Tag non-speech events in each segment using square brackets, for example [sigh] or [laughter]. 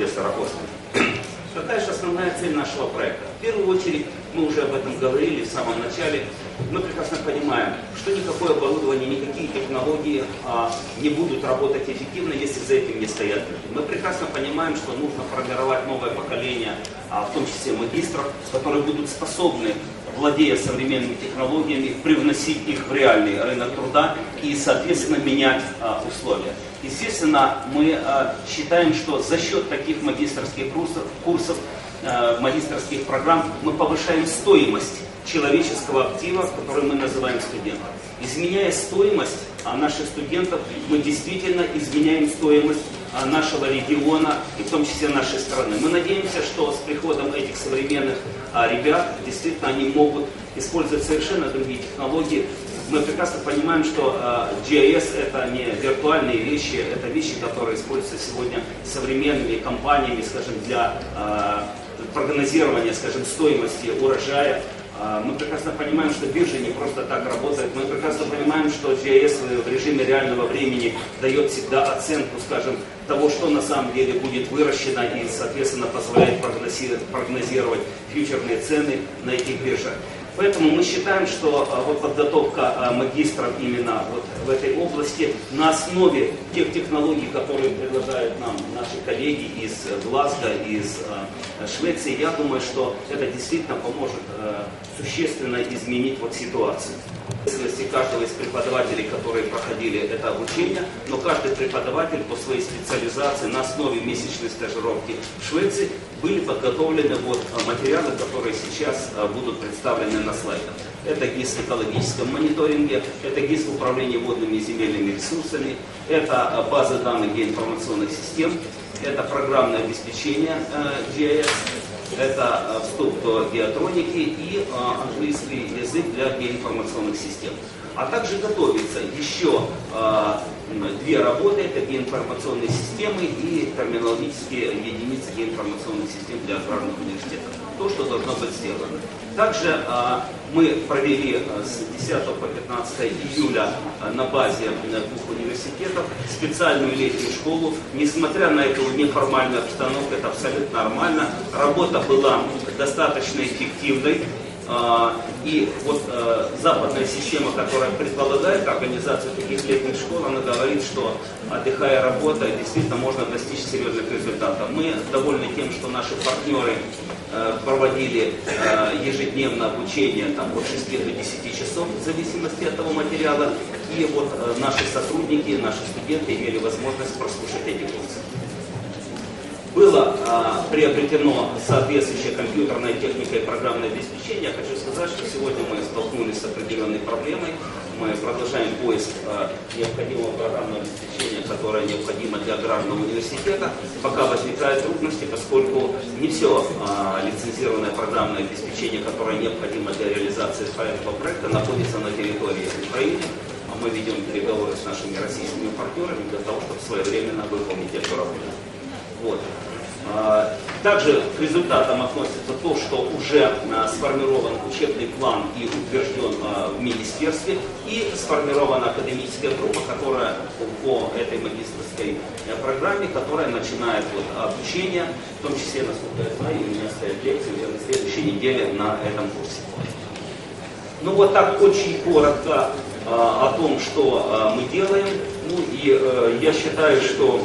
профессора Османа. Какая же основная цель нашего проекта? В первую очередь, мы уже об этом говорили в самом начале, мы прекрасно понимаем, что никакое оборудование, никакие технологии а, не будут работать эффективно, если за этим не стоят люди. Мы прекрасно понимаем, что нужно формировать новое поколение, а, в том числе магистров, которые будут способны владея современными технологиями, привносить их в реальный рынок труда и, соответственно, менять а, условия. Естественно, мы а, считаем, что за счет таких магистрских курсов, курсов а, магистрских программ мы повышаем стоимость человеческого актива, который мы называем студентом. Изменяя стоимость а, наших студентов, мы действительно изменяем стоимость нашего региона и в том числе нашей страны. Мы надеемся, что с приходом этих современных а, ребят действительно они могут использовать совершенно другие технологии. Мы прекрасно понимаем, что GIS это не виртуальные вещи, это вещи, которые используются сегодня современными компаниями, скажем, для прогнозирования, скажем, стоимости урожая, мы прекрасно понимаем, что биржа не просто так работает. Мы прекрасно понимаем, что GIS в режиме реального времени дает всегда оценку, скажем, того, что на самом деле будет выращено и, соответственно, позволяет прогнозировать фьючерные цены на этих биржах. Поэтому мы считаем, что а, вот подготовка а, магистров именно вот в этой области на основе тех технологий, которые предлагают нам наши коллеги из Глазго, из Швеции, я думаю, что это действительно поможет существенно изменить вот ситуацию. Ответственности каждого из преподавателей, которые проходили это обучение, но каждый преподаватель по своей специализации на основе месячной стажировки в Швеции были подготовлены вот материалы, которые сейчас а, будут представлены на слайдах. Это ГИС в экологическом мониторинге, это ГИС в управлении водными и земельными ресурсами, это а, база данных геоинформационных систем, это программное обеспечение GIS, это вступ до геотроники и английский язык для геоинформационных систем. А также готовится еще две работы, это геоинформационные системы и терминологические единицы геоинформационных систем для аграрных университетов. То, что должно быть сделано. Также а, мы провели а, с 10 по 15 июля а, на базе двух университетов специальную летнюю школу. Несмотря на эту неформальную обстановку, это абсолютно нормально. Работа была достаточно эффективной. И вот западная система, которая предполагает организацию таких летних школ, она говорит, что отдыхая работая, действительно можно достичь серьезных результатов. Мы довольны тем, что наши партнеры Э, проводили э, ежедневно обучение там, от 6 до 10 часов в зависимости от того материала. И вот э, наши сотрудники, наши студенты имели возможность прослушать эти курсы. Было а, приобретено соответствующее компьютерная техника и программное обеспечение. Хочу сказать, что сегодня мы столкнулись с определенной проблемой мы продолжаем поиск э, необходимого программного обеспечения, которое необходимо для аграрного университета. Пока возникают трудности, поскольку не все э, лицензированное программное обеспечение, которое необходимо для реализации этого проекта, находится на территории Украины. А мы ведем переговоры с нашими российскими партнерами для того, чтобы своевременно выполнить эту работу. Вот. Также к результатам относится то, что уже а, сформирован учебный план и утвержден а, в министерстве, и сформирована академическая группа, которая по этой магистрской э, программе, которая начинает вот обучение, в том числе, насколько я знаю, у меня стоят лекции уже на следующей неделе на этом курсе. Ну вот так очень коротко о том, что мы делаем. Ну и э, я считаю, что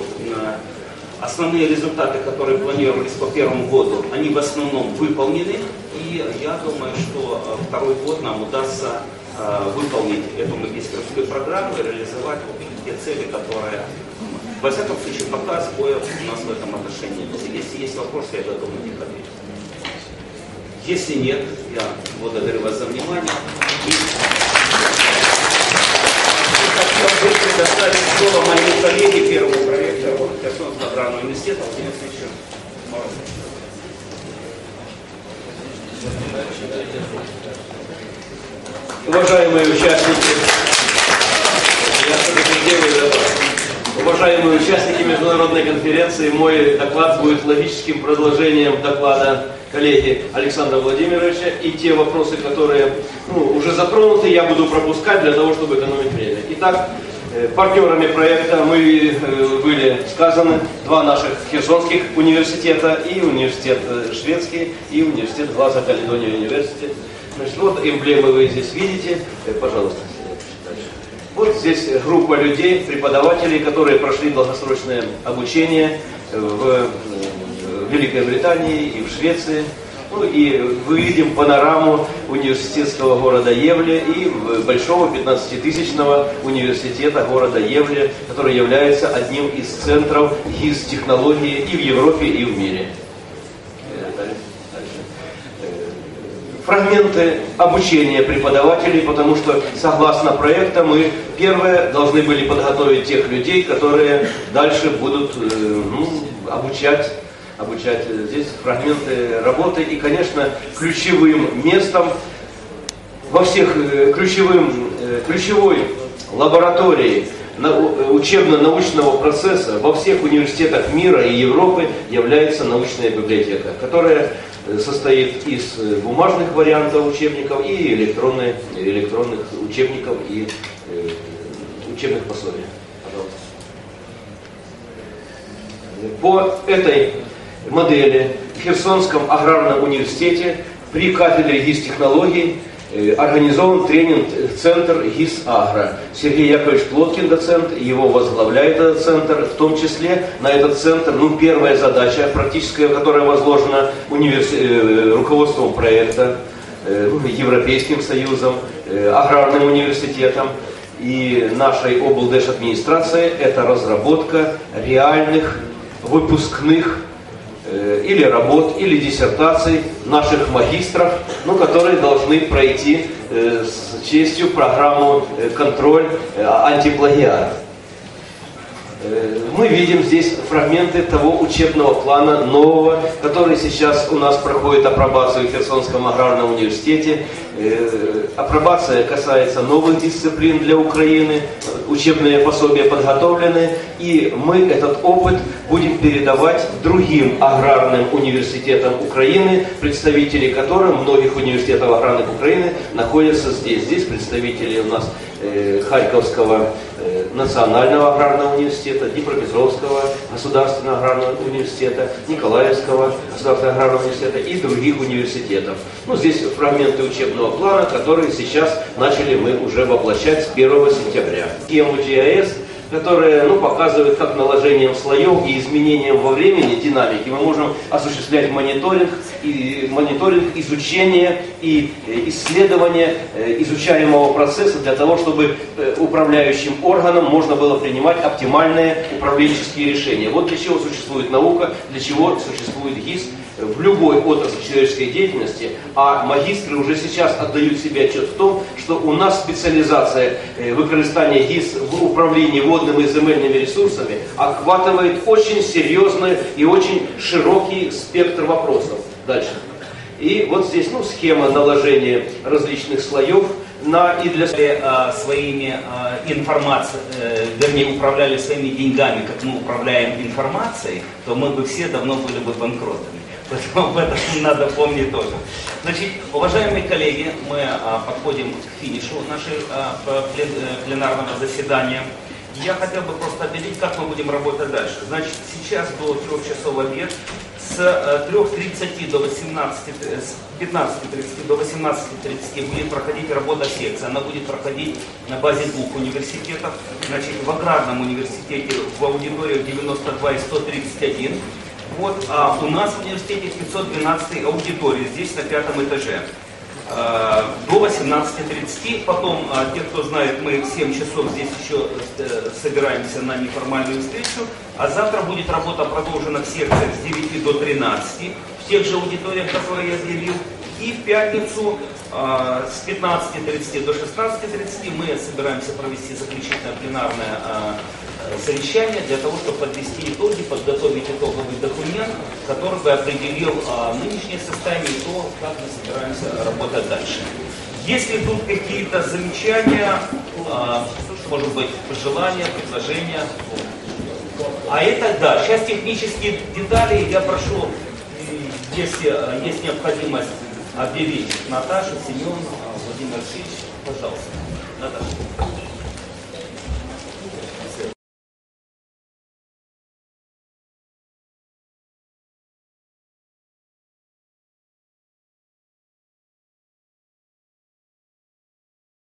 Основные результаты, которые планировались по первому году, они в основном выполнены. И я думаю, что э, второй год нам удастся э, выполнить эту магистрскую программу и реализовать те цели, которые, во всяком случае, пока сбоев у нас в этом отношении. Если есть вопросы, я готов на них ответить. Если нет, я благодарю вас за внимание. И хочу предоставить слово моему коллеге, первому Херсонского аграрного университета Владимиру Алексеевичу Уважаемые участники, уважаемые участники международной конференции, мой доклад будет логическим продолжением доклада коллеги Александра Владимировича, и те вопросы, которые ну, уже затронуты, я буду пропускать для того, чтобы экономить время. Итак, партнерами проекта мы э, были сказаны два наших херсонских университета, и университет э, шведский, и университет Глаза Каледония университет. Значит, вот эмблемы вы здесь видите. Пожалуйста, Вот здесь группа людей, преподавателей, которые прошли долгосрочное обучение в Великой Британии и в Швеции. Ну и видим панораму университетского города Евле и большого 15-тысячного университета города Евле, который является одним из центров ГИС-технологии и в Европе, и в мире. фрагменты обучения преподавателей, потому что согласно проекта мы первое должны были подготовить тех людей, которые дальше будут э, ну, обучать обучать здесь фрагменты работы. И, конечно, ключевым местом во всех э, ключевым, э, ключевой лабораторией учебно-научного процесса во всех университетах мира и Европы является научная библиотека, которая э, состоит из бумажных вариантов учебников и электронных, электронных учебников и учебных пособий. По этой модели в Херсонском аграрном университете при кафедре ГИС-технологий э, организован тренинг-центр ГИС-Агро. Сергей Яковлевич Плоткин, доцент, его возглавляет этот центр. В том числе на этот центр, ну, первая задача практическая, которая возложена универс... Э, руководством проекта, э, Европейским Союзом, Аграрным университетом и нашей облдеш администрации, это разработка реальных выпускных Э, или работ, или диссертаций наших магистров, ну, которые должны пройти э, с честью программу э, контроль антиплагиат. Мы видим здесь фрагменты того учебного плана нового, который сейчас у нас проходит апробацию в Херсонском аграрном университете. Апробация касается новых дисциплин для Украины, учебные пособия подготовлены, и мы этот опыт будем передавать другим аграрным университетам Украины, представители которых, многих университетов аграрных Украины, находятся здесь. Здесь представители у нас э, Харьковского национального аграрного университета, Днепропетровского государственного аграрного университета, Николаевского государственного аграрного университета и других университетов. Ну, здесь фрагменты учебного плана, которые сейчас начали мы уже воплощать с 1 сентября. Тему GIS которые ну, показывают, как наложением слоев и изменением во времени динамики мы можем осуществлять мониторинг, и, мониторинг изучение и э, исследование э, изучаемого процесса для того, чтобы э, управляющим органам можно было принимать оптимальные управленческие решения. Вот для чего существует наука, для чего существует ГИС в любой отрасли человеческой деятельности, а магистры уже сейчас отдают себе отчет в том, что у нас специализация выкористания ГИС в управлении водными и земельными ресурсами охватывает очень серьезный и очень широкий спектр вопросов. Дальше. И вот здесь ну, схема наложения различных слоев на и для э, своими э, информацией, э, вернее, управляли своими деньгами, как мы управляем информацией, то мы бы все давно были бы банкротами. Поэтому об этом [laughs] надо помнить тоже. Значит, уважаемые коллеги, мы а, подходим к финишу нашего а, пленарного заседания. Я хотел бы просто объявить, как мы будем работать дальше. Значит, сейчас до трех часов обед с 3.30 до 18, с 15.30 до 18.30 будет проходить работа секции. Она будет проходить на базе двух университетов. Значит, в Аграрном университете в аудиториях 92 и 131. Вот, а у нас в университете 512 аудитории, здесь на пятом этаже. Э, до 18.30. Потом, э, те, кто знает, мы в 7 часов здесь еще э, собираемся на неформальную встречу. А завтра будет работа продолжена в секциях с 9 до 13, в тех же аудиториях, которые я заявил. И в пятницу с 15.30 до 16.30 мы собираемся провести заключительное пленарное совещание для того, чтобы подвести итоги, подготовить итоговый документ, который бы определил а, нынешнее состояние и то, как мы собираемся работать дальше. Если тут какие-то замечания, а, может быть, пожелания, предложения, а это, да, сейчас технические детали, я прошу, если а, есть необходимость объявить Наташу, Семен, Владимир Алексеевич, пожалуйста. Наташа.